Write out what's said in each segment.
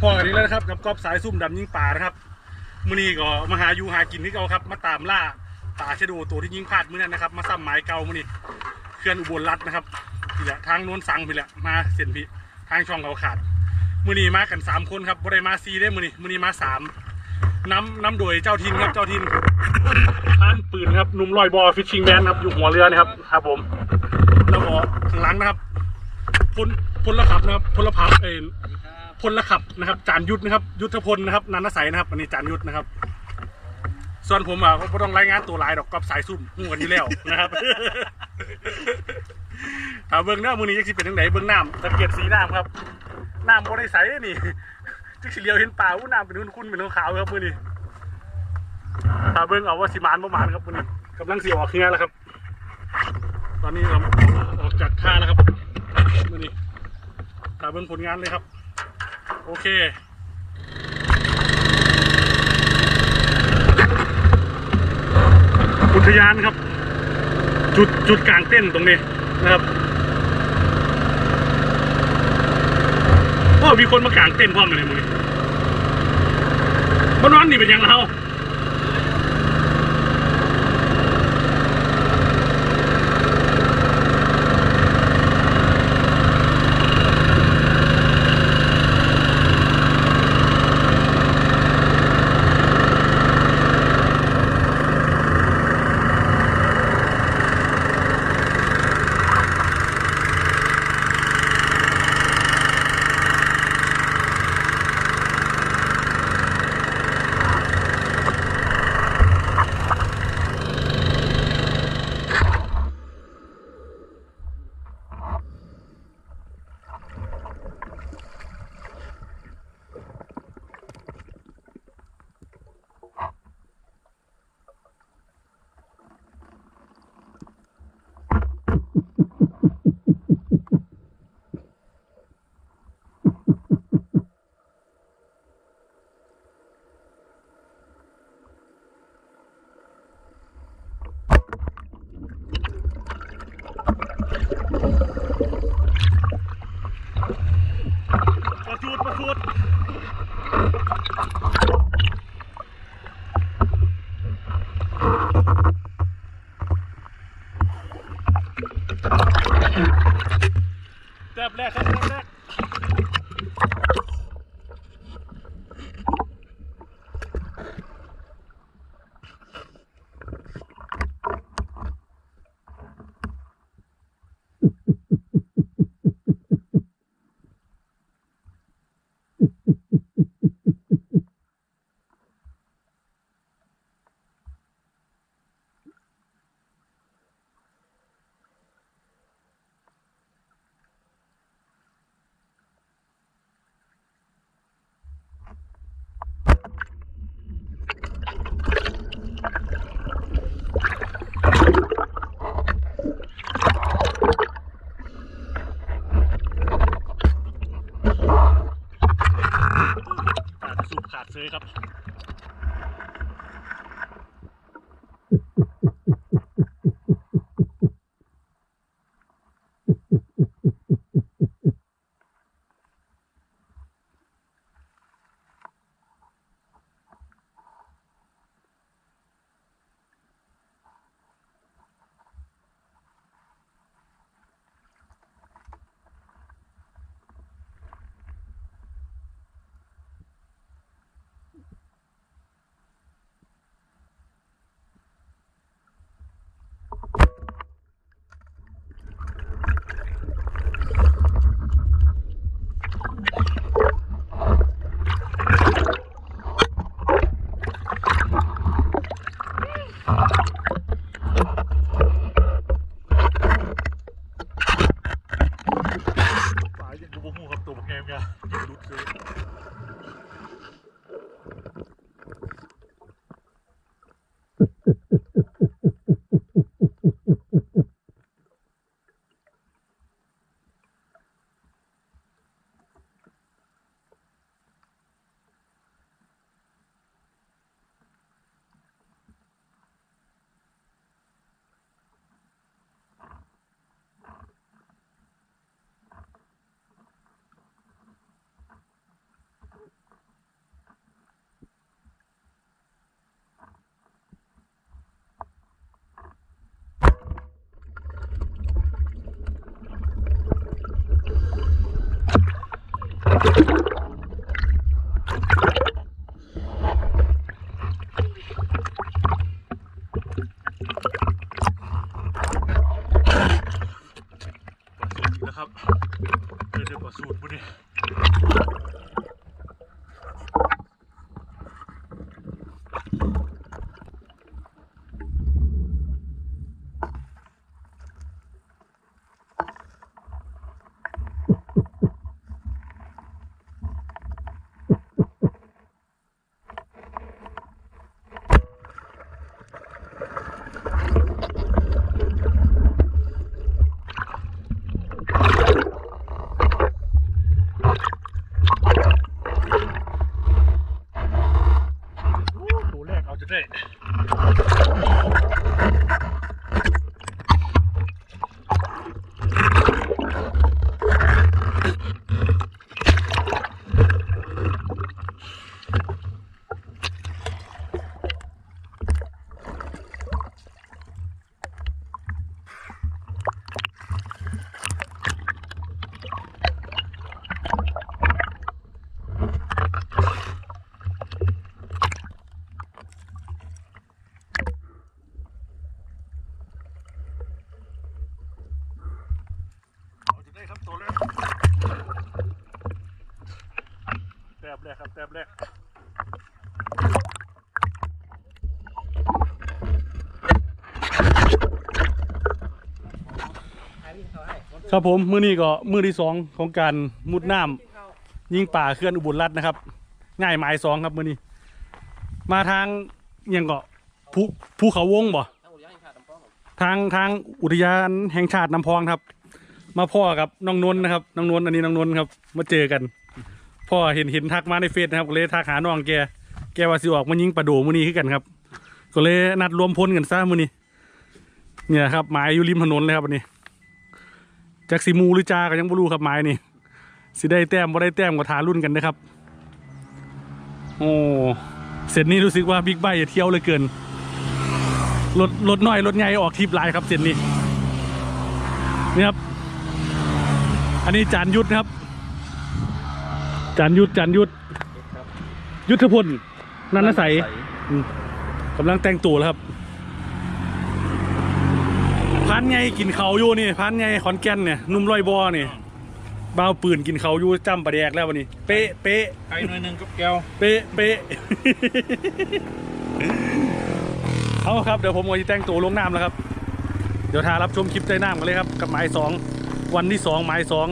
พอกันนี้แล้วนะครับกับกอบสายซุ่มดำยิงป่านะครับมื้อนี้ก็มาหาอยู่หากินที่เก่าครับ มาตามล่าป่าชะโดตัวที่ยิงพลาดมื้อนั้นนะครับ มาซ้ำหมายเก่ามื้อนี้เคลื่อนอุบลรัฐนะครับนี่แหละทางโน้นสังไปแหละมาเส้นพี่ทางช่องเขาขาดมื้อนี้มากันสามคนครับบ่ได้มาซีได้มื้อนี้มื้อนี้มาสามน้ำน้ำโดยเจ้าทินครับเจ้าทินท่านปืนครับหนุ่มลอยบอฟิชชิงแมนครับอยู่หัวเรือนะครับครับผมแล้วก็ข้างหลังนะครับพลพลขับนะครับพลพับเอ็น พลขับนะครับจานยุทธนะครับ ยุทธพลนะครับนันทสัยนะครับอันนี้จานยุทธนะครับ ส่วนผมอะก็ต้องรายงานตัวลายดอกกับสายซุ่มหูกันอยู่แล้วนะครับถ้าเบิ้งหน้ามือนี้ยังสิเป็นทางไหนเบิ้งน้ำสังเกตสีน้ำครับน้ำบ่ได้ใสนี่จักสิเลียวเห็นป่าอู้น้ำเป็นคุ้นเป็นขาวครับมือนี้ถ้าเบิ้งเอาว่าสิมานประมาณครับมือนี้กำลังเสียออกเครือแล้วครับ ตอนนี้เราออกจากท่าแล้วครับมือนี้ถ้าเบิ้งผลงานเลยครับ โอเคอุทยานครับ จุดจุดกลางเต้นตรงนี้นะครับโอ้มีคนมากลางเต้นพร้อมเลยมึงมานอนนี่เป็นยังเรา ประจูดประจูดแต้มแรกครับแต้มแรกขา ดสู ครับผมมือนี้ก็มือที่สองของการมุดน้ำยิงป่าเคลื่อนอุบลรัฐนะครับ ง่ายหมายสองครับมือนี้ มาทางยังกาะภูภูเขาวงบ่ทางทางอุทยานแห่งชาติน้ำพองครับ มาพ่อกับน้องนนท์นะครับน้องนนท์อันนี้น้องนนท์ครับ มาเจอกัน พ่อเห็นเห็นทักมาในเฟซนะครับก็เลยทักหาน้องแกแกว่าสิออกมายิงปลาโดมือนี้ขึ้นกันครับ ก็เลยนัดรวมพลกันซะมือนี้ เนี่ยครับหมายอยู่ริมถนนเลยครับอันนี้ จากสีมูหรือจาก็ยังไม่รู้ครับหมายนี่สิได้แต้มบ่ได้แต้มก็ทารุ่นกันนะครับ โอ้เสร็จนี้รู้สึกว่าบิ๊กไบค์จะเที่ยวเลยเกินรถรถน้อยรถใหญ่ออกทริปลายครับเส้นนี้นี่ครับ อันนี้จานยุทธนะครับ จานยุทธจานยุทธยุทธพลนันนใสยกำลังแต่งตัวแล้วครับ พันไงกินเขาอยู่นี่พันไงขอนแก่นเนี่ยหนุ่มลอยบอนี่บ้าวปืนกินเขาอยู่จำประแดกแล้ววันนี้ เป๊ะเป๊ะไก่หน่อยหนึ่งกับแก้วเป๊ะเป๊ะเอาครับเดี๋ยวผมจะแต่งตัวลงน้ำแล้วครับ เดี๋ยวทารับชมคลิปใต้น้ำกันเลยครับ กับหมายสองวันที่สองหมายสอง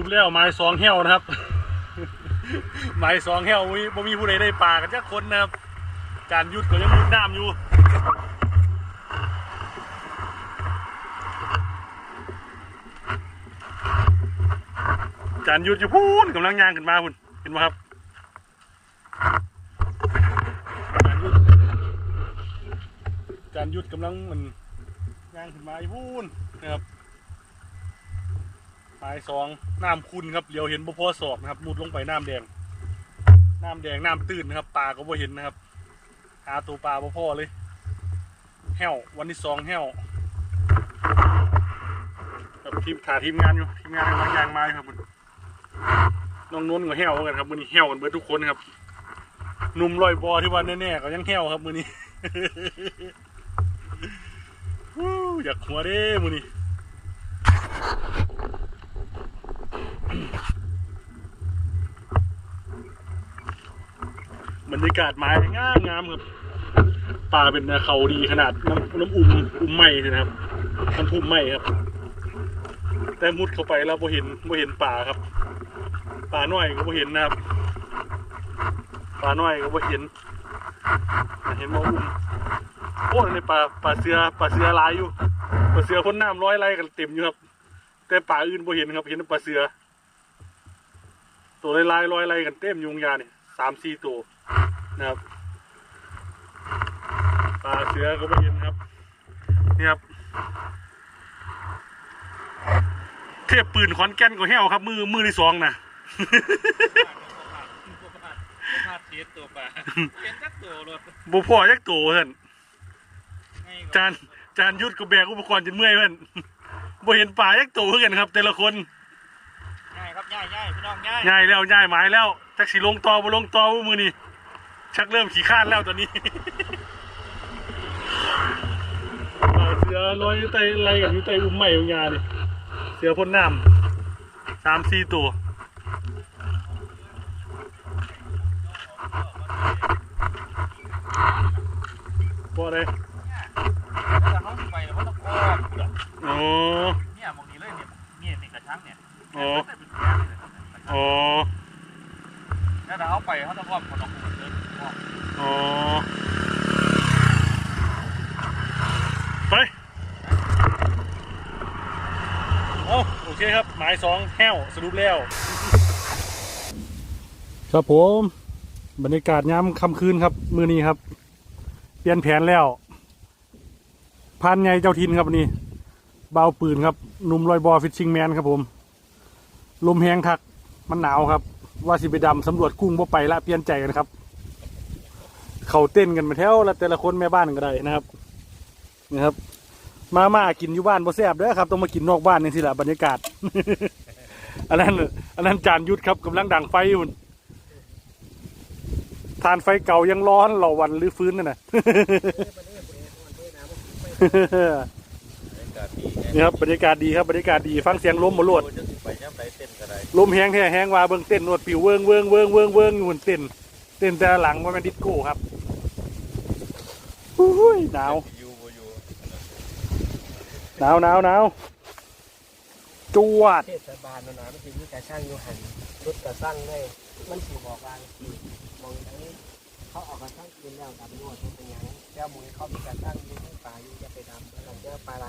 รุปแล้วหมาสองแห้วนะครับหมาสองแห้วมีบ่มีผู้ใดได้ปลากันจักคนนะครับจานยุทธก็ยังมุดน้ำอยู่จานยุทธอยู่พูนกำลังย่างขึ้นมาพุ่นเห็นไหมครับจานยุทธจานยุทธกำลังมันย่างขึ้นมาอยู่พูนนะครับ หมายสองน้ำคุณครับเหลียวเห็นบ่พอศอกนะครับมุดลงไปน้ำแดง น้ำแดงน้ำตื้นนะครับปลาก็บ่เห็นนะครับ หาตัวปลาบ่พอเลยแห้ววันที่สองแห้วกับทีมขาทีมงานอยู่ทีมงานกำลังยางมาอยู่ครับน้องนนท์ก็แห้วกันครับมือนี้แห้วกันเบิดทุกคนครับหนุ่มลอยบอที่วันแน่ๆก็ยังแห้วครับมือนี้ฮู้อยากหัวเด้มือนี้ บรรยากาศไม้ง่ามงามครับป่าเป็นเขาดีขนาดน้ำน้ำอุ่มอุ่มไหมนะครับน้ำพุ่มไหมครับ แต่มุดเข้าไปแล้วบ่เห็นบ่เห็นป่าครับปลาน้อยก็บ่เห็นนะครับปลาน้อยก็บ่เห็นเห็นบ่อุ้มโอ้ในปลาปลาเสือปลาเสือลายอยู่ปลาเสือพ่นน้ำร้อยไร่กันเต็มอยู่ครับ แต่ปลาอื่นบ่เห็นครับเห็นแต่าเสือตัวลายๆร้อยไร่กันเต็มยุงยาเนี่ยสามสี่ตัว นะครับปลาเสือก็บ่เห็นครับนี่ครับเทียบปืนขอนแก่นก็แห้วครับ มือมือที่สองนะพลาดเทสตัวปลาเป็นจักตัวรถบุพ่อยักตัวเพื่อนง่ายกว่าจานจานยุดกับแบกอุปกรณ์จนเมื่อยเพื่อนบ่เห็นป่ายักตัวเพื่อนครับ แต่ละคนง่ายครับง่ายง่ายพี่น้องง่ายง่ายแล้วง่ายหมายแล้วจักสีลงตอบ่ลงตอบ่มือนี่ ชักเริ่มขี้ข้านแล้วตอนนี้เออเสือลอยอยู่ใต้ไรกับอยู่ใต้อุ้มใหม่อุ้มยาดิเสือพ่นน้ำสามสี่ตัวพอเลยถ้าเขาไปแล้วเขาต้องคอบกูเหรอโอ้เนี่ยมองนี้เลยเนี่ยเนี่ยนี่กระชังเนี่ยโอ้มันเป็นแผลเลยนะโอ้ถ้าเขาไปเขาต้องคอบคนต้องคนเดินคอบ โอ้ไปเอาโอเคครับ หมายสอง แห้วสรุปแล้ว ครับผม บรรยากาศย้ำค่ำคืนครับ มือนี้ครับ เปลี่ยนแผนแล้วพันไงเจ้าทินครับนนี้เบาปืนครับหนุ่มลอยบอฟิชชิงแมนครับผม ลมแหงคักมันหนาวครับ ว่าสิไปดำสำรวจกุ้งบ่ไปละเปลี่ยนใจกันครับ เขาเต้นกันมาแถวแล้วแต่ละคนแม่บ้านก็ได้นะครับนะครับ มามากินอยู่บ้านบ่แซ่บเด้อครับ ต้องมากินนอกบ้านนี่สิละบรรยากาศ อันนั้นอันนั้นจานยุทธครับกำลังดังไฟอยู่ทานไฟเก่ายังร้อนเหล่าวันหรือฟื้นนั่นน่ะนี่ครับบรรยากาศดีครับบรรยากาศดีฟังเสียงลมหมดโลดจะไปย่ำไรเต้นก็ได้ลมแห้งแท้แห้งว่าเบิ่งเต้นนวดปิวเวิงเวิงเวิงเวิงเวิงอยู่บนเต้นเต้นแต่หลังว่ามันดิสโก้ครับอุ้ยหนาวอยู่บ่อยู่หนาวหนาวหนาว จวด เทศบาลนานามันสิมีการช่างอยู่หันรถกระช่งได้มันสิบอกว่าสีมองทางนี้เขาออกกระช่างกินแล้วดำนวดทุกอย่างแก้วมือเขามีการช่างยู่ที่ป่าอยู่จะไปดำแล้วเรเจอปลาไหล